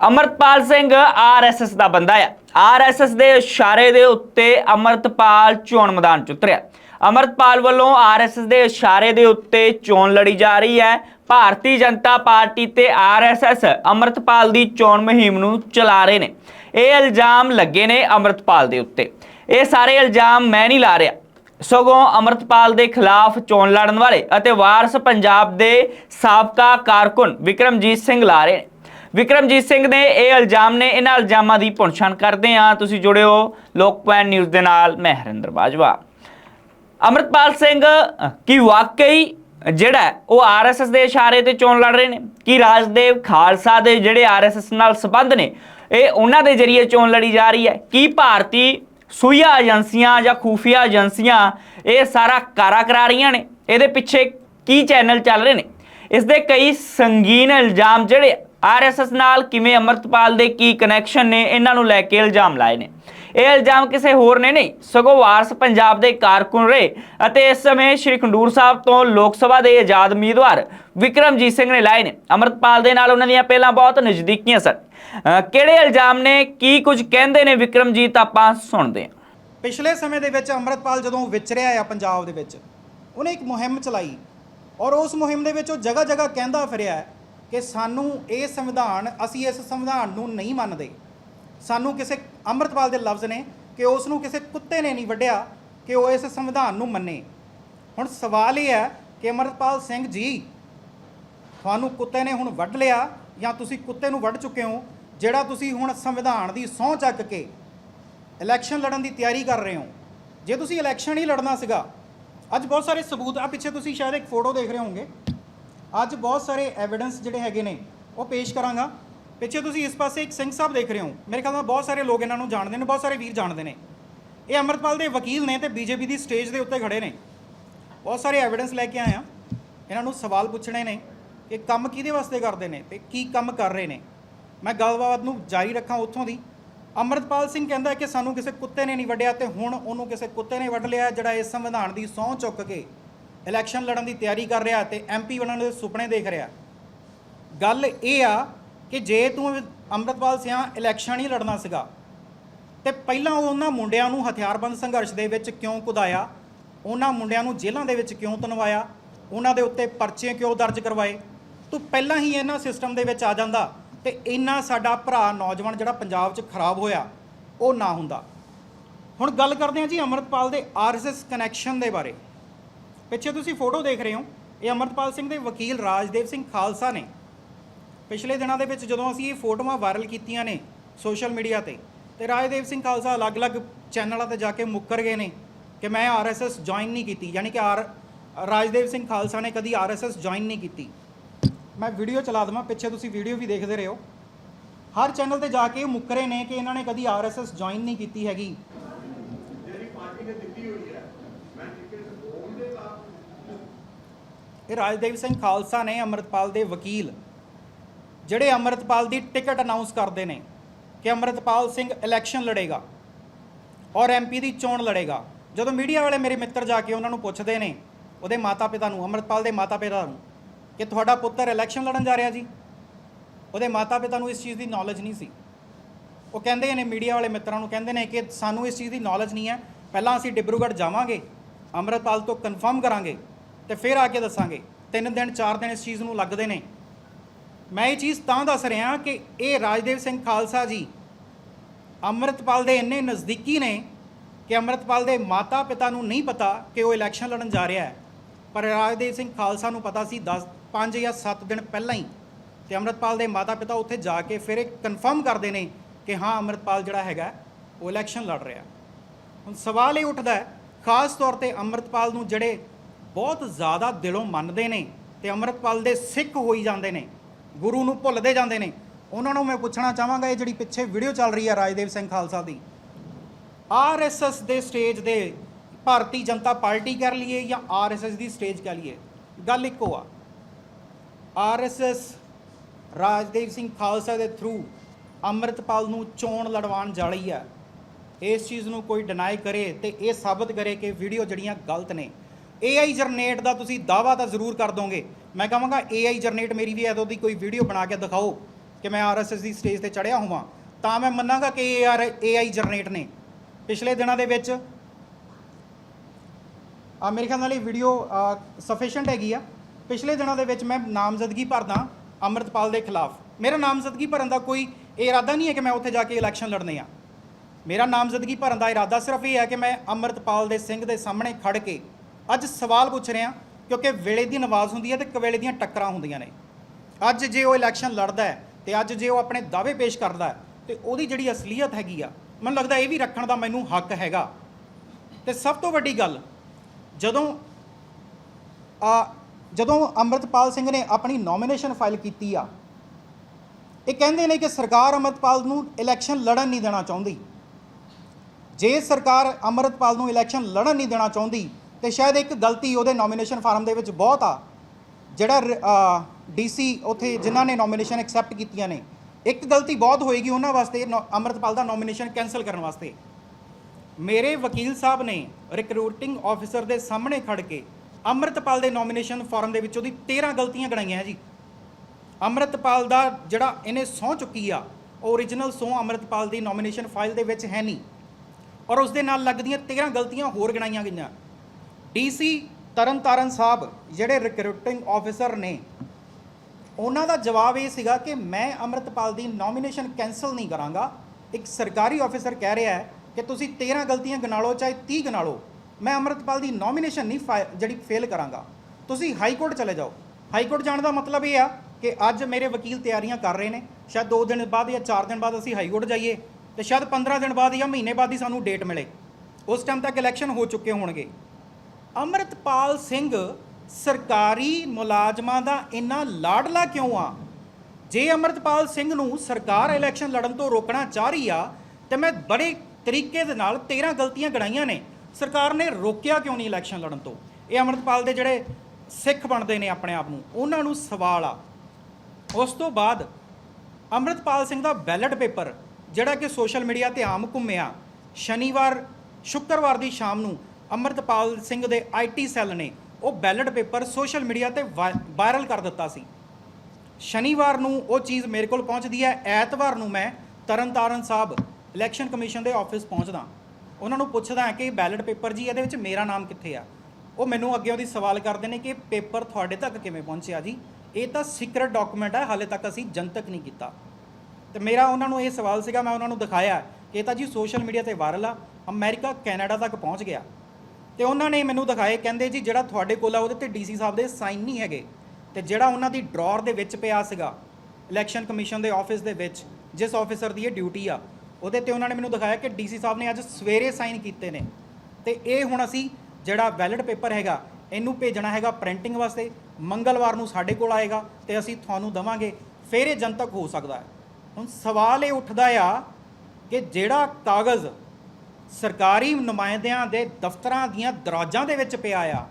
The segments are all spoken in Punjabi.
ਅਮਰਤਪਾਲ ਸਿੰਘ ਆਰਐਸਐਸ ਦਾ ਬੰਦਾ ਆ। ਆਰਐਸਐਸ ਦੇ ਇਸ਼ਾਰੇ ਦੇ ਉੱਤੇ ਅਮਰਤਪਾਲ ਚੋਣ ਮੈਦਾਨ ਚ ਉਤਰਿਆ। ਅਮਰਤਪਾਲ ਵੱਲੋਂ ਆਰਐਸਐਸ ਦੇ ਇਸ਼ਾਰੇ ਦੇ ਉੱਤੇ ਚੋਣ ਲੜੀ ਜਾ ਰਹੀ ਹੈ। ਭਾਰਤੀ ਜਨਤਾ ਪਾਰਟੀ ਤੇ ਆਰਐਸਐਸ ਅਮਰਤਪਾਲ ਦੀ ਚੋਣ ਮੁਹਿੰਮ ਨੂੰ ਚਲਾ ਰਹੇ ਨੇ। ਇਹ ਇਲਜ਼ਾਮ ਲੱਗੇ ਨੇ ਅਮਰਤਪਾਲ ਦੇ ਉੱਤੇ। ਇਹ ਸਾਰੇ ਇਲਜ਼ਾਮ ਮੈਂ ਨਹੀਂ ਲਾ ਰਿਹਾ। ਸਗੋਂ ਅਮਰਤਪਾਲ ਦੇ ਖਿਲਾਫ ਚੋਣ ਲੜਨ ਵਾਲੇ ਅਤੇ ਵਾਰਸ ਪੰਜਾਬ ਦੇ ਸਾਬਕਾ ਕਾਰਕੁਨ ਵਿਕਰਮਜੀਤ ਸਿੰਘ ਲਾ ਰਹੇ ਨੇ। ਵਿਕਰਮਜੀਤ ਸਿੰਘ ਨੇ ਇਹ ਇਲਜ਼ਾਮ ਨੇ ਇਹਨਾਂ ਇਲਜ਼ਾਮਾਂ ਦੀ ਪੁਣਛਾਣ ਕਰਦੇ ਆ ਤੁਸੀਂ ਜੁੜਿਓ ਲੋਕ ਪੁਆਇੰਟ ਨਿਊਜ਼ ਦੇ ਨਾਲ ਮੈਂ ਹਰਿੰਦਰ ਬਾਜਵਾ। ਅਮਰਤਪਾਲ ਸਿੰਘ ਕੀ ਵਾਕਈ ਜਿਹੜਾ ਹੈ, ਉਹ ਆਰਐਸਐਸ ਦੇ ਇਸ਼ਾਰੇ ਤੇ ਚੋਣ ਲੜ ਰਹੇ ਨੇ? ਕੀ ਰਾਜਦੇਵ ਖਾਲਸਾ ਦੇ ਜਿਹੜੇ ਆਰਐਸਐਸ ਨਾਲ ਸੰਬੰਧ ਨੇ ਇਹ ਉਹਨਾਂ ਦੇ ਜ਼ਰੀਏ ਚੋਣ ਲੜੀ ਜਾ ਰਹੀ ਹੈ? ਕੀ ਭਾਰਤੀ ਸੂਈਆ ਏਜੰਸੀਆਂ ਜਾਂ ਖੂਫੀਆ ਏਜੰਸੀਆਂ ਇਹ ਸਾਰਾ ਕਾਰਾ ਕਰਾ ਰਹੀਆਂ ਨੇ? ਇਹਦੇ ਪਿੱਛੇ ਕੀ ਚੈਨਲ ਚੱਲ ਰਹੇ ਨੇ? ਇਸ ਦੇ ਕਈ ਸੰਗੀਨ ਇਲਜ਼ਾਮ ਜਿਹੜੇ ਆਰਐਸਐਸ ਨਾਲ ਕਿਵੇਂ ਅਮਰਤਪਾਲ ਦੇ ਕੀ ਕਨੈਕਸ਼ਨ ਨੇ, ਇਹਨਾਂ ਨੂੰ ਲੈ ਕੇ ਇਲਜ਼ਾਮ ਲਾਏ ਨੇ। ਇਹ ਇਲਜ਼ਾਮ ਕਿਸੇ ਹੋਰ ਨੇ ਨਹੀਂ, ਸਗੋਂ ਵਾਰਸ ਪੰਜਾਬ ਦੇ ਕਾਰਕੁਨ ਰਹੇ ਅਤੇ ਇਸ ਸਮੇਂ ਸ਼੍ਰੀ ਖੰਡੂਰ ਸਾਹਿਬ ਤੋਂ ਲੋਕ ਸਭਾ ਦੇ ਆਜ਼ਾਦ ਉਮੀਦਵਾਰ ਵਿਕਰਮਜੀਤ ਸਿੰਘ ਨੇ ਲਾਏ ਨੇ। ਅਮਰਤਪਾਲ ਦੇ ਨਾਲ ਉਹਨਾਂ ਦੀਆਂ ਪਹਿਲਾਂ ਬਹੁਤ ਨਜ਼ਦੀਕੀਆਂ ਸਨ। ਕਿਹੜੇ ਇਲਜ਼ਾਮ ਨੇ, ਕੀ ਕੁਝ ਕਹਿੰਦੇ ਨੇ ਵਿਕਰਮਜੀਤ, ਆਪਾਂ ਸੁਣਦੇ ਹਾਂ। ਪਿਛਲੇ ਸਮੇਂ ਦੇ ਵਿੱਚ ਅੰਮ੍ਰਿਤਪਾਲ ਜਦੋਂ ਵਿਚਰਿਆ ਆ ਪੰਜਾਬ ਦੇ ਵਿੱਚ, ਉਹਨੇ ਇੱਕ ਮੁਹਿੰਮ ਚਲਾਈ ਔਰ ਉਸ ਮੁਹਿੰਮ ਦੇ ਵਿੱਚ ਉਹ ਜਗ੍ਹਾ ਜਗ੍ਹਾ ਕਹਿੰਦਾ ਫਿਰਿਆ ਕਿ ਸਾਨੂੰ ਇਹ ਸੰਵਿਧਾਨ, ਅਸੀਂ ਇਸ ਸੰਵਿਧਾਨ ਨੂੰ ਨਹੀਂ ਮੰਨਦੇ। ਸਾਨੂੰ ਕਿਸੇ ਅੰਮ੍ਰਿਤਪਾਲ ਦੇ ਲਫ਼ਜ਼ ਨੇ ਕਿ ਉਸ ਨੂੰ ਕਿਸੇ ਕੁੱਤੇ ਨੇ ਨਹੀਂ ਵੱਢਿਆ ਕਿ ਉਹ ਇਸ ਸੰਵਿਧਾਨ ਨੂੰ ਮੰਨੇ। ਹੁਣ ਸਵਾਲ ਇਹ ਹੈ ਕਿ ਅੰਮ੍ਰਿਤਪਾਲ ਸਿੰਘ ਜੀ, ਤੁਹਾਨੂੰ ਕੁੱਤੇ ਨੇ ਹੁਣ ਵੱਢ ਲਿਆ ਜਾਂ ਤੁਸੀਂ ਕੁੱਤੇ ਨੂੰ ਵੱਢ ਚੁੱਕੇ ਹੋ, ਜਿਹੜਾ ਤੁਸੀਂ ਹੁਣ ਸੰਵਿਧਾਨ ਦੀ ਸਹੁੰ ਚੱਕ ਕੇ ਇਲੈਕਸ਼ਨ ਲੜਨ ਦੀ ਤਿਆਰੀ ਕਰ ਰਹੇ ਹੋ। ਜੇ ਤੁਸੀਂ ਇਲੈਕਸ਼ਨ ਹੀ ਲੜਨਾ ਸੀਗਾ, ਅੱਜ ਬਹੁਤ ਸਾਰੇ ਸਬੂਤ ਆ ਪਿੱਛੇ ਤੁਸੀਂ ਸ਼ਾਇਦ ਇੱਕ ਫੋਟੋ ਦੇਖ ਰਹੇ ਹੋਵੋਗੇ। ਅੱਜ ਬਹੁਤ ਸਾਰੇ ਐਵੀਡੈਂਸ ਜਿਹੜੇ ਹੈਗੇ ਨੇ, ਉਹ ਪੇਸ਼ ਕਰਾਂਗਾ। ਪਿੱਛੇ ਤੁਸੀਂ ਇਸ ਪਾਸੇ ਇੱਕ ਸਿੰਘ ਸਾਹਿਬ ਦੇਖ ਰਹੇ ਹੋ। ਮੇਰੇ ਖਿਆਲ ਨਾਲ ਬਹੁਤ ਸਾਰੇ ਲੋਕ ਇਹਨਾਂ ਨੂੰ ਜਾਣਦੇ ਨੇ, ਬਹੁਤ ਸਾਰੇ ਵੀਰ ਜਾਣਦੇ ਨੇ। ਇਹ ਅਮਰਪਾਲ ਦੇ ਵਕੀਲ ਨੇ ਤੇ ਬੀਜੇਪੀ ਦੀ ਸਟੇਜ ਦੇ ਉੱਤੇ ਖੜੇ ਨੇ। ਬਹੁਤ ਸਾਰੇ ਐਵੀਡੈਂਸ ਲੈ ਕੇ ਆਇਆ। ਇਹਨਾਂ ਨੂੰ ਸਵਾਲ ਪੁੱਛਣੇ ਨੇ ਕਿ ਕੰਮ ਕਿਹਦੇ ਵਾਸਤੇ ਕਰਦੇ ਨੇ ਤੇ ਕੀ ਕੰਮ ਕਰ ਰਹੇ ਨੇ। ਮੈਂ ਗੱਲਬਾਤ ਨੂੰ ਜਾਰੀ ਰੱਖਾਂ ਉੱਥੋਂ ਦੀ। ਅਮਰਤਪਾਲ ਸਿੰਘ ਕਹਿੰਦਾ ਕਿ ਸਾਨੂੰ ਕਿਸੇ ਕੁੱਤੇ ਨੇ ਨਹੀਂ ਵੱਢਿਆ ਤੇ ਹੁਣ ਉਹਨੂੰ ਕਿਸੇ ਕੁੱਤੇ ਨੇ ਵੱਢ ਲਿਆ ਜਿਹੜਾ ਇਸ ਸੰਵਿਧਾਨ ਦੀ ਸਹੁੰ ਚੁੱਕ ਕੇ ਇਲੈਕਸ਼ਨ ਲੜਨ ਦੀ ਤਿਆਰੀ ਕਰ ਰਿਹਾ ਤੇ ਐਮਪੀ ਬਣਨ ਦੇ ਸੁਪਨੇ ਦੇਖ ਰਿਹਾ। ਗੱਲ ਇਹ ਆ ਕਿ ਜੇ ਤੂੰ ਅੰਮ੍ਰਿਤਪਾਲ ਸਿਆਂ ਇਲੈਕਸ਼ਨ ਹੀ ਲੜਨਾ ਸੀਗਾ, ਤੇ ਪਹਿਲਾਂ ਉਹ ਉਹਨਾਂ ਮੁੰਡਿਆਂ ਨੂੰ ਹਥਿਆਰਬੰਦ ਸੰਘਰਸ਼ ਦੇ ਵਿੱਚ ਕਿਉਂ ਕੁਦਾਇਆ? ਉਹਨਾਂ ਮੁੰਡਿਆਂ ਨੂੰ ਜੇਲ੍ਹਾਂ ਦੇ ਵਿੱਚ ਕਿਉਂ ਤਨਵਾਇਆ? ਉਹਨਾਂ ਦੇ ਉੱਤੇ ਪਰਚੇ ਕਿਉਂ ਦਰਜ ਕਰਵਾਏ? ਤੂੰ ਪਹਿਲਾਂ ਹੀ ਇਹਨਾਂ ਸਿਸਟਮ ਦੇ ਵਿੱਚ ਆ ਜਾਂਦਾ ਤੇ ਇੰਨਾ ਸਾਡਾ ਭਰਾ ਨੌਜਵਾਨ ਜਿਹੜਾ ਪੰਜਾਬ 'ਚ ਖਰਾਬ ਹੋਇਆ, ਉਹ ਨਾ ਹੁੰਦਾ। ਹੁਣ ਗੱਲ ਕਰਦੇ ਹਾਂ ਜੀ ਅਮਰਤਪਾਲ ਦੇ ਆਰਐਸਐਸ ਕਨੈਕਸ਼ਨ ਦੇ ਬਾਰੇ। ਪਿੱਛੇ ਤੁਸੀਂ ਫੋਟੋ ਦੇਖ ਰਹੇ ਹੋ, ਇਹ ਅਮਰਤਪਾਲ ਸਿੰਘ ਦੇ ਵਕੀਲ ਰਾਜਦੇਵ ਸਿੰਘ ਖਾਲਸਾ ਨੇ। ਪਿਛਲੇ ਦਿਨਾਂ ਦੇ ਵਿੱਚ ਜਦੋਂ ਅਸੀਂ ਇਹ ਫੋਟੋਆਂ ਵਾਇਰਲ ਕੀਤੀਆਂ ਨੇ ਸੋਸ਼ਲ ਮੀਡੀਆ ਤੇ ਤੇ ਰਾਜਦੇਵ ਸਿੰਘ ਖਾਲਸਾ ਅਲੱਗ-ਅਲੱਗ ਚੈਨਲਾਂ ਤੇ ਜਾ ਕੇ ਮੁੱਕਰ ਗਏ ਨੇ ਕਿ ਮੈਂ ਆਰਐਸਐਸ ਜੁਆਇਨ ਨਹੀਂ ਕੀਤੀ, ਯਾਨੀ ਕਿ ਆਰ ਰਾਜਦੇਵ ਸਿੰਘ ਖਾਲਸਾ ਨੇ ਕਦੀ ਆਰਐਸਐਸ ਜੁਆਇਨ ਨਹੀਂ ਕੀਤੀ। ਮੈਂ ਵੀਡੀਓ ਚਲਾ ਦਵਾਂ, ਪਿੱਛੇ ਤੁਸੀਂ ਵੀਡੀਓ ਵੀ ਦੇਖਦੇ ਰਹੋ। ਹਰ ਚੈਨਲ ਤੇ ਜਾ ਕੇ ਮੁੱਕਰੇ ਨੇ ਕਿ ਇਹਨਾਂ ਨੇ ਕਦੀ ਆਰਐਸਐਸ ਜੁਆਇਨ ਨਹੀਂ ਕੀਤੀ ਹੈਗੀ। ਇਹ ਰਾਜਦੇਵ ਸਿੰਘ ਖਾਲਸਾ ਨੇ ਅਮਰਤਪਾਲ ਦੇ ਵਕੀਲ ਜਿਹੜੇ ਅਮਰਤਪਾਲ ਦੀ ਟਿਕਟ ਅਨਾਉਂਸ ਕਰਦੇ ਨੇ ਕਿ ਅਮਰਤਪਾਲ ਸਿੰਘ ਇਲੈਕਸ਼ਨ ਲੜੇਗਾ ਔਰ ਐਮਪੀ ਦੀ ਚੋਣ ਲੜੇਗਾ। ਜਦੋਂ ਮੀਡੀਆ ਵਾਲੇ ਮੇਰੇ ਮਿੱਤਰ ਜਾ ਕੇ ਉਹਨਾਂ ਨੂੰ ਪੁੱਛਦੇ ਨੇ, ਉਹਦੇ ਮਾਤਾ-ਪਿਤਾ ਨੂੰ, ਅਮਰਤਪਾਲ ਦੇ ਮਾਤਾ-ਪਿਤਾ ਨੂੰ ਕਿ ਤੁਹਾਡਾ ਪੁੱਤਰ ਇਲੈਕਸ਼ਨ ਲੜਨ ਜਾ ਰਿਹਾ ਜੀ? ਉਹਦੇ ਮਾਤਾ-ਪਿਤਾ ਨੂੰ ਇਸ ਚੀਜ਼ ਦੀ ਨੌਲੇਜ ਨਹੀਂ ਸੀ। ਉਹ ਕਹਿੰਦੇ ਨੇ, ਮੀਡੀਆ ਵਾਲੇ ਮਿੱਤਰਾਂ ਨੂੰ ਕਹਿੰਦੇ ਨੇ ਕਿ ਸਾਨੂੰ ਇਸ ਚੀਜ਼ ਦੀ ਨੌਲੇਜ ਨਹੀਂ ਹੈ। ਪਹਿਲਾਂ ਅਸੀਂ ਡਿਬਰੂਗੜ੍ਹ ਜਾਵਾਂਗੇ, ਅਮਰਤਪਾਲ ਤੋਂ ਕਨਫਰਮ ਕਰਾਂਗੇ ਤੇ ਫਿਰ ਆ ਕੇ ਦੱਸਾਂਗੇ। ਤਿੰਨ ਦਿਨ, ਚਾਰ ਦਿਨ ਇਸ ਚੀਜ਼ ਨੂੰ ਲੱਗਦੇ ਨੇ। ਮੈਂ ਇਹ ਚੀਜ਼ ਤਾਂ ਦੱਸ ਰਿਹਾ ਕਿ ਇਹ ਰਾਜਦੇਵ ਸਿੰਘ ਖਾਲਸਾ ਜੀ ਅੰਮ੍ਰਿਤਪਾਲ ਦੇ ਇੰਨੇ ਨਜ਼ਦੀਕੀ ਨੇ ਕਿ ਅੰਮ੍ਰਿਤਪਾਲ ਦੇ ਮਾਤਾ ਪਿਤਾ ਨੂੰ ਨਹੀਂ ਪਤਾ ਕਿ ਉਹ ਇਲੈਕਸ਼ਨ ਲੜਨ ਜਾ ਰਿਹਾ ਹੈ। ਪਰ ਰਾਜਦੇਵ ਸਿੰਘ ਖਾਲਸਾ ਨੂੰ ਪਤਾ ਸੀ 10 5 ਜਾਂ 7 ਦਿਨ ਪਹਿਲਾਂ ਹੀ ਤੇ ਅੰਮ੍ਰਿਤਪਾਲ ਦੇ ਮਾਤਾ ਪਿਤਾ ਉੱਥੇ ਜਾ ਕੇ ਫਿਰ ਇਹ ਕਨਫਰਮ ਕਰਦੇ ਨੇ ਕਿ ਹਾਂ, ਅੰਮ੍ਰਿਤਪਾਲ ਜਿਹੜਾ ਹੈਗਾ, ਉਹ ਇਲੈਕਸ਼ਨ ਲੜ ਰਿਹਾ। ਹੁਣ ਸਵਾਲ ਇਹ ਉੱਠਦਾ ਖਾਸ ਤੌਰ ਤੇ ਅੰਮ੍ਰਿਤਪਾਲ ਨੂੰ ਜਿਹੜੇ ਬਹੁਤ ਜ਼ਿਆਦਾ ਦਿਲੋਂ ਮੰਨਦੇ ਨੇ ਤੇ ਅੰਮ੍ਰਿਤਪਾਲ ਦੇ ਸਿੱਖ ਹੋਈ ਜਾਂਦੇ ਨੇ, ਗੁਰੂ ਨੂੰ ਭੁੱਲਦੇ ਜਾਂਦੇ ਨੇ। ਉਹਨਾਂ ਨੂੰ ਮੈਂ ਪੁੱਛਣਾ ਚਾਹਾਂਗਾ, ਇਹ ਜਿਹੜੀ ਪਿੱਛੇ ਵੀਡੀਓ ਚੱਲ ਰਹੀ ਹੈ ਰਾਜਦੇਵ ਸਿੰਘ ਖਾਲਸਾ ਦੀ ਆਰਐਸਐਸ ਦੇ ਸਟੇਜ ਦੇ ਭਾਰਤੀ ਜਨਤਾ ਪਾਰਟੀ ਕਰ ਲਈਏ ਜਾਂ ਆਰਐਸਐਸ ਦੀ ਸਟੇਜ ਕਹਿ ਲਈਏ? ਗੱਲ ਇੱਕੋ ਆ। ਆਰਐਸਐਸ ਰਾਜਦੇਵ ਸਿੰਘ ਖਾਲਸਾ ਦੇ ਥਰੂ ਅੰਮ੍ਰਿਤਪਾਲ ਨੂੰ ਚੋਣ ਲੜਵਾਉਣ ਜਾਲੀ ਆ ਇਸ ਚੀਜ਼ ਨੂੰ ਕੋਈ ਡਿਨਾਈ ਕਰੇ ਤੇ ਇਹ ਸਾਬਤ ਕਰੇ ਕਿ ਵੀਡੀਓ ਜਿਹੜੀਆਂ ਗਲਤ ਨੇ। AI ਜਨਰੇਟ ਦਾ ਤੁਸੀਂ ਦਾਵਾ ਤਾਂ ਜ਼ਰੂਰ ਕਰ ਦੋਗੇ। ਮੈਂ ਕਹਾਂਗਾ AI ਜਨਰੇਟ ਮੇਰੀ ਵੀ ਐਦੋਂ ਦੀ ਕੋਈ ਵੀਡੀਓ ਬਣਾ ਕੇ ਦਿਖਾਓ ਕਿ ਮੈਂ ਆਰਐਸਐਸ ਦੀ ਸਟੇਜ ਤੇ ਚੜਿਆ ਹੋਵਾਂ। ਤਾਂ ਮੈਂ ਮੰਨਾਂਗਾ ਕਿ ਇਹ ਆਰ ਏਆਈ ਜਨਰੇਟ ਨੇ। ਪਿਛਲੇ ਦਿਨਾਂ ਦੇ ਵਿੱਚ ਆ ਮੇਰੇ ਖਿਆਲ ਨਾਲ ਇਹ ਵੀਡੀਓ ਸਫੀਸ਼ੀਐਂਟ ਹੈਗੀ ਆ। ਪਿਛਲੇ ਦਿਨਾਂ ਦੇ ਵਿੱਚ ਮੈਂ ਨਾਮਜ਼ਦਗੀ ਭਰਦਾ ਅੰਮ੍ਰਿਤਪਾਲ ਦੇ ਖਿਲਾਫ। ਮੇਰਾ ਨਾਮਜ਼ਦਗੀ ਭਰਨ ਦਾ ਕੋਈ ਇਹ ਇਰਾਦਾ ਨਹੀਂ ਹੈ ਕਿ ਮੈਂ ਉੱਥੇ ਜਾ ਕੇ ਇਲੈਕਸ਼ਨ ਲੜਨੇ ਆ। ਮੇਰਾ ਨਾਮਜ਼ਦਗੀ ਭਰਨ ਦਾ ਇਰਾਦਾ ਸਿਰਫ ਇਹ ਹੈ ਕਿ ਮੈਂ ਅੰਮ੍ਰਿਤਪਾਲ ਦੇ ਸਿੰਘ ਦੇ ਸਾਹਮਣੇ ਖੜ ਕੇ ਅੱਜ ਸਵਾਲ ਪੁੱਛ ਰਿਹਾ ਕਿਉਂਕਿ ਵੇਲੇ ਦੀ ਨਮਾਜ਼ ਹੁੰਦੀ ਹੈ ਤੇ ਕਵੇਲੇ ਦੀਆਂ ਟੱਕਰਾਂ ਹੁੰਦੀਆਂ ਨੇ। ਅੱਜ ਜੇ ਉਹ ਇਲੈਕਸ਼ਨ ਲੜਦਾ ਹੈ ਤੇ ਅੱਜ ਜੇ ਉਹ ਆਪਣੇ ਦਾਅਵੇ ਪੇਸ਼ ਕਰਦਾ ਹੈ, ਤੇ ਉਹਦੀ ਜਿਹੜੀ ਅਸਲੀਅਤ ਹੈਗੀ ਆ, ਮੈਨੂੰ ਲੱਗਦਾ ਇਹ ਵੀ ਰੱਖਣ ਦਾ ਮੈਨੂੰ ਹੱਕ ਹੈਗਾ। ਤੇ ਸਭ ਤੋਂ ਵੱਡੀ ਗੱਲ, ਜਦੋਂ ਆ, ਜਦੋਂ ਅੰਮ੍ਰਿਤਪਾਲ ਸਿੰਘ ਨੇ ਆਪਣੀ ਨੋਮੀਨੇਸ਼ਨ ਫਾਈਲ ਕੀਤੀ ਆ, ਇਹ ਕਹਿੰਦੇ ਨੇ ਕਿ ਸਰਕਾਰ ਅੰਮ੍ਰਿਤਪਾਲ ਨੂੰ ਇਲੈਕਸ਼ਨ ਲੜਨ ਨਹੀਂ ਦੇਣਾ ਚਾਹੁੰਦੀ। ਜੇ ਸਰਕਾਰ ਅੰਮ੍ਰਿਤਪਾਲ ਨੂੰ ਇਲੈਕਸ਼ਨ ਲੜਨ ਨਹੀਂ ਦੇਣਾ ਚਾਹੁੰਦੀ ਤੇ ਸ਼ਾਇਦ ਇੱਕ ਗਲਤੀ ਉਹਦੇ ਨੋਮੀਨੇਸ਼ਨ ਫਾਰਮ ਦੇ ਵਿੱਚ ਬਹੁਤ ਆ। ਜਿਹੜਾ ਡੀਸੀ ਉਥੇ ਜਿਨ੍ਹਾਂ ਨੇ ਨੋਮੀਨੇਸ਼ਨ ਐਕਸੈਪਟ ਕੀਤੀਆਂ ਨੇ, ਇੱਕ ਗਲਤੀ ਬਹੁਤ ਹੋਏਗੀ ਉਹਨਾਂ ਵਾਸਤੇ, ਨੋ- ਅੰਮ੍ਰਿਤਪਾਲ ਦਾ ਨੋਮੀਨੇਸ਼ਨ ਕੈਨਸਲ ਕਰਨ ਵਾਸਤੇ। ਮੇਰੇ ਵਕੀਲ ਸਾਹਿਬ ਨੇ ਰਿਕਰੂਟਿੰਗ ਆਫੀਸਰ ਦੇ ਸਾਹਮਣੇ ਖੜ ਕੇ ਅੰਮ੍ਰਿਤਪਾਲ ਦੇ ਨੋਮੀਨੇਸ਼ਨ ਫਾਰਮ ਦੇ ਵਿੱਚ ਉਹਦੀ 13 ਗਲਤੀਆਂ ਗਣਾਈਆਂ ਹੈ ਜੀ। ਅੰਮ੍ਰਿਤਪਾਲ ਦਾ ਜਿਹੜਾ ਇਹਨੇ ਸਹੁੰ ਚੁੱਕੀ ਆ ਓਰੀਜਨਲ ਸਹੁੰ ਅੰਮ੍ਰਿਤਪਾਲ ਦੀ ਨੋਮੀਨੇਸ਼ਨ ਫਾਈਲ ਦੇ ਵਿੱਚ ਹੈ ਨਹੀਂ। ਔਰ ਉਸ ਦੇ ਨਾਲ ਲੱਗਦੀਆਂ 13 ਗਲਤੀਆਂ ਹੋਰ ਗਣਾਈਆਂ ਗਈਆਂ। ਡੀਸੀ ਤਰਨਤਾਰਨ ਸਾਹਿਬ, ਜਿਹੜੇ ਰਿਕਰੂਟਿੰਗ ਆਫੀਸਰ ਨੇ, ਉਹਨਾਂ ਦਾ ਜਵਾਬ ਇਹ ਸੀਗਾ ਕਿ ਮੈਂ ਅੰਮ੍ਰਿਤਪਾਲ ਦੀ ਨੋਮੀਨੇਸ਼ਨ ਕੈਨਸਲ ਨਹੀਂ ਕਰਾਂਗਾ। ਇੱਕ ਸਰਕਾਰੀ ਆਫੀਸਰ ਕਹਿ ਰਿਹਾ ਹੈ ਕਿ ਤੁਸੀਂ 13 ਗਲਤੀਆਂ ਗਿਣਾ ਲਓ ਚਾਹੇ 30 ਗਿਣਾ ਲਓ ਮੈਂ ਅੰਮ੍ਰਿਤਪਾਲ ਦੀ ਨੋਮੀਨੇਸ਼ਨ ਨਹੀਂ ਫਾ- ਜਿਹੜੀ ਫੇਲ ਕਰਾਂਗਾ। ਤੁਸੀਂ ਹਾਈ ਕੋਰਟ ਚਲੇ ਜਾਓ। ਹਾਈ ਕੋਰਟ ਜਾਣ ਦਾ ਮਤਲਬ ਇਹ ਆ ਕਿ ਅੱਜ ਮੇਰੇ ਵਕੀਲ ਤਿਆਰੀਆਂ ਕਰ ਰਹੇ ਨੇ। ਸ਼ਾਇਦ 2 ਦਿਨ ਬਾਅਦ ਜਾਂ 4 ਦਿਨ ਬਾਅਦ ਅਸੀਂ ਹਾਈ ਕੋਰਟ ਜਾਈਏ ਤੇ ਸ਼ਾਇਦ 15 ਦਿਨ ਬਾਅਦ ਜਾਂ ਮਹੀਨੇ ਬਾਅਦ ਹੀ ਸਾਨੂੰ ਡੇਟ ਮਿਲੇ। ਉਸ ਟਾਈਮ ਤੱਕ ਇਲੈਕਸ਼ਨ ਹੋ ਚੁੱਕੇ ਹੋਣਗੇ। ਅੰਮ੍ਰਿਤਪਾਲ ਸਿੰਘ ਸਰਕਾਰੀ ਮੁਲਾਜ਼ਮਾਂ ਦਾ ਇੰਨਾ ਲਾਡਲਾ ਕਿਉਂ ਆ? ਜੇ ਅੰਮ੍ਰਿਤਪਾਲ ਸਿੰਘ ਨੂੰ ਸਰਕਾਰ ਇਲੈਕਸ਼ਨ ਲੜਨ ਤੋਂ ਰੋਕਣਾ ਚਾਹ ਰਹੀ ਆ, ਤੇ ਮੈਂ ਬੜੇ ਤਰੀਕੇ ਦੇ ਨਾਲ 13 ਗਲਤੀਆਂ ਗਣਾਈਆਂ ਨੇ। ਸਰਕਾਰ ਨੇ ਰੋਕਿਆ ਕਿਉਂ ਨਹੀਂ ਇਲੈਕਸ਼ਨ ਲੜਨ ਤੋਂ? ਇਹ ਅੰਮ੍ਰਿਤਪਾਲ ਦੇ ਜਿਹੜੇ ਸਿੱਖ ਬਣਦੇ ਨੇ ਆਪਣੇ ਆਪ ਨੂੰ, ਉਹਨਾਂ ਨੂੰ ਸਵਾਲ ਆ। ਉਸ ਤੋਂ ਬਾਅਦ ਅੰਮ੍ਰਿਤਪਾਲ ਸਿੰਘ ਦਾ ਬੈਲਟ ਪੇਪਰ, ਜਿਹੜਾ ਕਿ ਸੋਸ਼ਲ ਮੀਡੀਆ ਤੇ ਆਮ ਘੁੰਮਿਆ, ਸ਼ਨੀਵਾਰ, ਸ਼ੁੱਕਰਵਾਰ ਦੀ ਸ਼ਾਮ ਨੂੰ ਅੰਮ੍ਰਿਤਪਾਲ ਸਿੰਘ ਦੇ ਆਈਟੀ ਸੈੱਲ ਨੇ ਉਹ ਬੈਲਟ ਪੇਪਰ ਸੋਸ਼ਲ ਮੀਡੀਆ ਤੇ ਵਾ- ਵਾਇਰਲ ਕਰ ਦਿੱਤਾ ਸੀ। ਸ਼ਨੀਵਾਰ ਨੂੰ ਉਹ ਚੀਜ਼ ਮੇਰੇ ਕੋਲ ਪਹੁੰਚਦੀ ਹੈ। ਐਤਵਾਰ ਨੂੰ ਮੈਂ ਤਰਨਤਾਰਨ ਸਾਹਿਬ ਇਲੈਕਸ਼ਨ ਕਮਿਸ਼ਨ ਦੇ ਆਫਿਸ ਪਹੁੰਚਦਾ। ਉਹਨਾਂ ਨੂੰ ਪੁੱਛਦਾ ਕਿ ਬੈਲਟ ਪੇਪਰ ਜੀ, ਇਹਦੇ ਵਿੱਚ ਮੇਰਾ ਨਾਮ ਕਿੱਥੇ ਆ? ਉਹ ਮੈਨੂੰ ਅੱਗੇ ਉਹਦੀ ਸਵਾਲ ਕਰਦੇ ਨੇ ਕਿ ਪੇਪਰ ਤੁਹਾਡੇ ਤੱਕ ਕਿਵੇਂ ਪਹੁੰਚਿਆ ਜੀ? ਇਹ ਤਾਂ ਸੀਕ੍ਰੇਟ ਡਾਕੂਮੈਂਟ ਹੈ, ਹਾਲੇ ਤੱਕ ਅਸੀਂ ਜਨਤਕ ਨਹੀਂ ਕੀਤਾ। ਤੇ ਮੇਰਾ ਉਹਨਾਂ ਨੂੰ ਇਹ ਸਵਾਲ ਸੀਗਾ, ਮੈਂ ਉਹਨਾਂ ਨੂੰ ਦਿਖਾਇਆ ਕਿ ਇਹ ਤਾਂ ਜੀ ਸੋਸ਼ਲ ਮੀਡੀਆ ਤੇ ਵਾਇਰਲ ਆ, ਅਮਰੀਕਾ ਕੈਨੇਡਾ ਤੱਕ ਪਹੁੰਚ ਗਿਆ। ਤੇ ਉਹਨਾਂ ਨੇ ਮੈਨੂੰ ਦਿਖਾਏ, ਕਹਿੰਦੇ ਜੀ ਜਿਹੜਾ ਤੁਹਾਡੇ ਕੋਲ ਆ, ਉਹਦੇ ਤੇ ਡੀਸੀ ਸਾਹਿਬ ਦੇ ਸਾਈਨ ਨਹੀਂ ਹੈਗੇ। ਤੇ ਜਿਹੜਾ ਉਹਨਾਂ ਦੀ ਡਰਾਅਰ ਦੇ ਵਿੱਚ ਪਿਆ ਸੀਗਾ ਇਲੈਕਸ਼ਨ ਕਮਿਸ਼ਨ ਦੇ ਆਫਿਸ ਦੇ ਵਿੱਚ, ਜਿਸ ਆਫੀਸਰ ਦੀ ਇਹ ਡਿਊਟੀ ਆ, ਉਹਦੇ ਤੇ ਉਹਨਾਂ ਨੇ ਮੈਨੂੰ ਦਿਖਾਇਆ ਕਿ ਡੀਸੀ ਸਾਹਿਬ ਨੇ ਅੱਜ ਸਵੇਰੇ ਸਾਈਨ ਕੀਤੇ ਨੇ। ਤੇ ਇਹ ਹੁਣ ਅਸੀਂ ਜਿਹੜਾ ਬੈਲਟ ਪੇਪਰ ਹੈਗਾ, ਇਹਨੂੰ ਭੇਜਣਾ ਹੈਗਾ ਪ੍ਰਿੰਟਿੰਗ ਵਾਸਤੇ, ਮੰਗਲਵਾਰ ਨੂੰ ਸਾਡੇ ਕੋਲ ਆਏਗਾ ਤੇ ਅਸੀਂ ਤੁਹਾਨੂੰ ਦਵਾਂਗੇ, ਫਿਰ ਇਹ ਜਨਤਕ ਹੋ ਸਕਦਾ ਹੈ। ਹੁਣ ਸਵਾਲ ਇਹ ਉੱਠਦਾ ਆ ਕਿ ਜਿਹੜਾ ਕਾਗਜ਼ ਸਰਕਾਰੀ ਨੁਮਾਇੰਦਿਆਂ ਦੇ ਦਫ਼ਤਰਾਂ ਦੀਆਂ ਦਰਾਜਾਂ ਦੇ ਵਿੱਚ ਪਿਆ ਆ।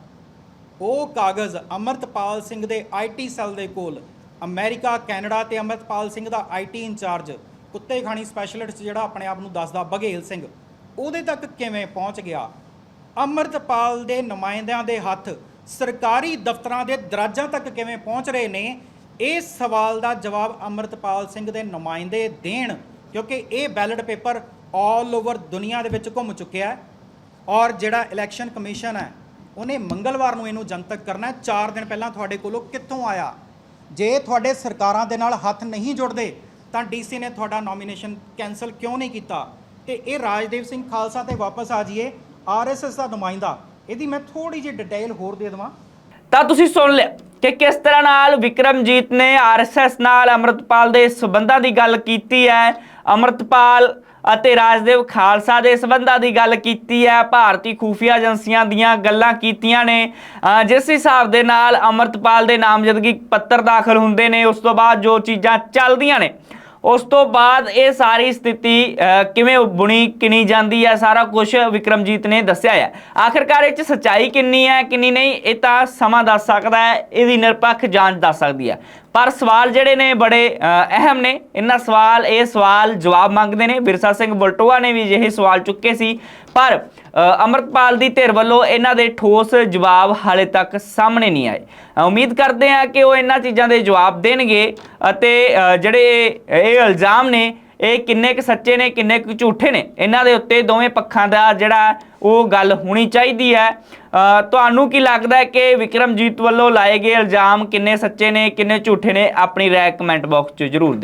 ਉਹ ਕਾਗਜ਼ ਅਮਰਤਪਾਲ ਸਿੰਘ ਦੇ ਆਈਟੀ ਸੈੱਲ ਦੇ ਕੋਲ, ਅਮਰੀਕਾ, ਕੈਨੇਡਾ ਤੇ ਅਮਰਤਪਾਲ ਸਿੰਘ ਦਾ ਆਈਟੀ ਇੰਚਾਰਜ, ਕੁੱਤੇ ਖਾਣੀ ਸਪੈਸ਼ਲਿਸਟ ਜਿਹੜਾ ਆਪਣੇ ਆਪ ਨੂੰ ਦੱਸਦਾ, ਬਘੇਲ ਸਿੰਘ। ਉਹਦੇ ਤੱਕ ਕਿਵੇਂ ਪਹੁੰਚ ਗਿਆ? ਅਮਰਤਪਾਲ ਦੇ ਨੁਮਾਇੰਦਿਆਂ ਦੇ ਹੱਥ ਸਰਕਾਰੀ ਦਫ਼ਤਰਾਂ ਦੇ ਦਰਾਜਾਂ ਤੱਕ ਕਿਵੇਂ ਪਹੁੰਚ ਰਹੇ ਨੇ? ਇਸ ਸਵਾਲ ਦਾ ਜਵਾਬ ਅਮਰਤਪਾਲ ਸਿੰਘ ਦੇ ਨੁਮਾਇੰਦੇ ਦੇਣ, ਕਿਉਂਕਿ ਇਹ ਬੈਲਟ ਪੇਪਰ ਆਲ ਓਵਰ ਦੁਨੀਆ ਦੇ ਵਿੱਚ ਘੁੰਮ ਚੁੱਕਿਆ ਹੈ ਔਰ ਜਿਹੜਾ ਇਲੈਕਸ਼ਨ ਕਮਿਸ਼ਨ ਹੈ, ਉਹਨੇ ਮੰਗਲਵਾਰ ਨੂੰ ਇਹਨੂੰ ਜਨਤਕ ਕਰਨਾ ਹੈ। 4 ਦਿਨ ਪਹਿਲਾਂ ਤੁਹਾਡੇ ਕੋਲੋਂ ਕਿੱਥੋਂ ਆਇਆ? ਜੇ ਤੁਹਾਡੇ ਸਰਕਾਰਾਂ ਦੇ ਨਾਲ ਹੱਥ ਨਹੀਂ ਜੁੜਦੇ, ਤਾਂ ਡੀਸੀ ਨੇ ਤੁਹਾਡਾ ਨੋਮੀਨੇਸ਼ਨ ਕੈਨਸਲ ਕਿਉਂ ਨਹੀਂ ਕੀਤਾ? ਤੇ ਇਹ ਰਾਜਦੇਵ ਸਿੰਘ ਖਾਲਸਾ ਤੇ ਵਾਪਸ ਆ ਜਾਈਏ ਆਰਐਸਐਸ ਦਾ ਨੁਮਾਇੰਦਾ। ਇਹਦੀ ਮੈਂ ਥੋੜੀ ਜਿਹੀ ਡਿਟੇਲ ਹੋਰ ਦੇ ਦੇਵਾਂ। ਤਾਂ ਤੁਸੀਂ ਸੁਣ ਲਿਆ ਕਿ ਕਿਸ ਤਰ੍ਹਾਂ ਨਾਲ ਵਿਕਰਮਜੀਤ ਨੇ ਆਰਐਸਐਸ ਨਾਲ ਅਮਰਤਪਾਲ ਦੇ ਸਬੰਧਾਂ ਦੀ ਗੱਲ ਕੀਤੀ ਹੈ। ਅਮਰਤਪਾਲ ਅਤੇ ਰਾਜਦੇਵ ਖਾਲਸਾ ਦੇ ਸਬੰਧਾਂ ਦੀ ਗੱਲ ਕੀਤੀ ਹੈ। ਭਾਰਤੀ ਖੂਫੀਆ ਏਜੰਸੀਆਂ ਦੀਆਂ ਗੱਲਾਂ ਕੀਤੀਆਂ ਨੇ। ਜਿਸ ਹਿਸਾਬ ਦੇ ਨਾਲ ਅਮਰਤਪਾਲ ਦੇ ਨਾਮਜ਼ਦਗੀ ਪੱਤਰ ਦਾਖਲ ਹੁੰਦੇ ਨੇ, ਉਸ ਤੋਂ ਬਾਅਦ ਜੋ ਚੀਜ਼ਾਂ ਚੱਲਦੀਆਂ ਨੇ ਉਸ ਤੋਂ ਬਾਅਦ ਇਹ ਸਾਰੀ ਸਥਿਤੀ ਕਿਵੇਂ ਬੁਣੀ, ਕਿਣੀ ਜਾਂਦੀ ਹੈ, ਸਾਰਾ ਕੁਝ ਵਿਕਰਮਜੀਤ ਨੇ ਦੱਸਿਆ ਹੈ। ਆਖਿਰਕਾਰ ਇਹ ਚ ਸੱਚਾਈ ਕਿੰਨੀ ਹੈ, ਕਿੰਨੀ ਨਹੀਂ, ਇਹ ਤਾਂ ਸਮਾਂ ਦੱਸ ਸਕਦਾ ਹੈ, ਇਹਦੀ ਨਿਰਪੱਖ ਜਾਂਚ ਦੱਸ ਸਕਦੀ ਹੈ। ਪਰ ਸਵਾਲ ਜਿਹੜੇ ਨੇ ਬੜੇ ਅਹਿਮ ਨੇ। ਇਹਨਾਂ ਸਵਾਲ, ਇਹ ਸਵਾਲ ਜਵਾਬ ਮੰਗਦੇ ਨੇ। ਬਿਰਸਾ ਸਿੰਘ ਬਲਟੋਆ ਨੇ ਵੀ ਅਜਿਹੇ ਸਵਾਲ ਚੁੱਕੇ ਸੀ। ਪਰ ਅ, ਅੰਮ੍ਰਿਤਪਾਲ ਦੀ ਧਿਰ ਵੱਲੋਂ ਇਹਨਾਂ ਦੇ ਠੋਸ ਜਵਾਬ ਹਾਲੇ ਤੱਕ ਸਾਹਮਣੇ ਨਹੀਂ ਆਏ। ਉਮੀਦ ਕਰਦੇ ਹਾਂ ਕਿ ਉਹ ਇਹਨਾਂ ਚੀਜ਼ਾਂ ਦੇ ਜਵਾਬ ਦੇਣਗੇ ਅਤੇ ਜਿਹੜੇ ਇਹ ਇਲਜ਼ਾਮ ਨੇ ਇਹ ਕਿੰਨੇ ਕੁ ਸੱਚੇ ਨੇ ਕਿੰਨੇ ਕੁ ਝੂਠੇ ਨੇ ਇਹਨਾਂ ਦੇ ਉੱਤੇ ਦੋਵੇਂ ਪੱਖਾਂ ਦਾ ਜਿਹੜਾ ਉਹ ਗੱਲ ਹੋਣੀ ਚਾਹੀਦੀ ਹੈ। ਤੁਹਾਨੂੰ ਕੀ ਲੱਗਦਾ ਹੈ ਕਿ ਵਿਕਰਮਜੀਤ ਵੱਲੋਂ ਲਾਏ ਗਏ ਇਲਜ਼ਾਮ ਕਿੰਨੇ ਸੱਚੇ ਨੇ ਕਿੰਨੇ ਝੂਠੇ ਨੇ ਆਪਣੀ ਰਾਏ ਕਮੈਂਟ ਬਾਕਸ 'ਚ ਜ਼ਰੂਰ ਦਿਓ।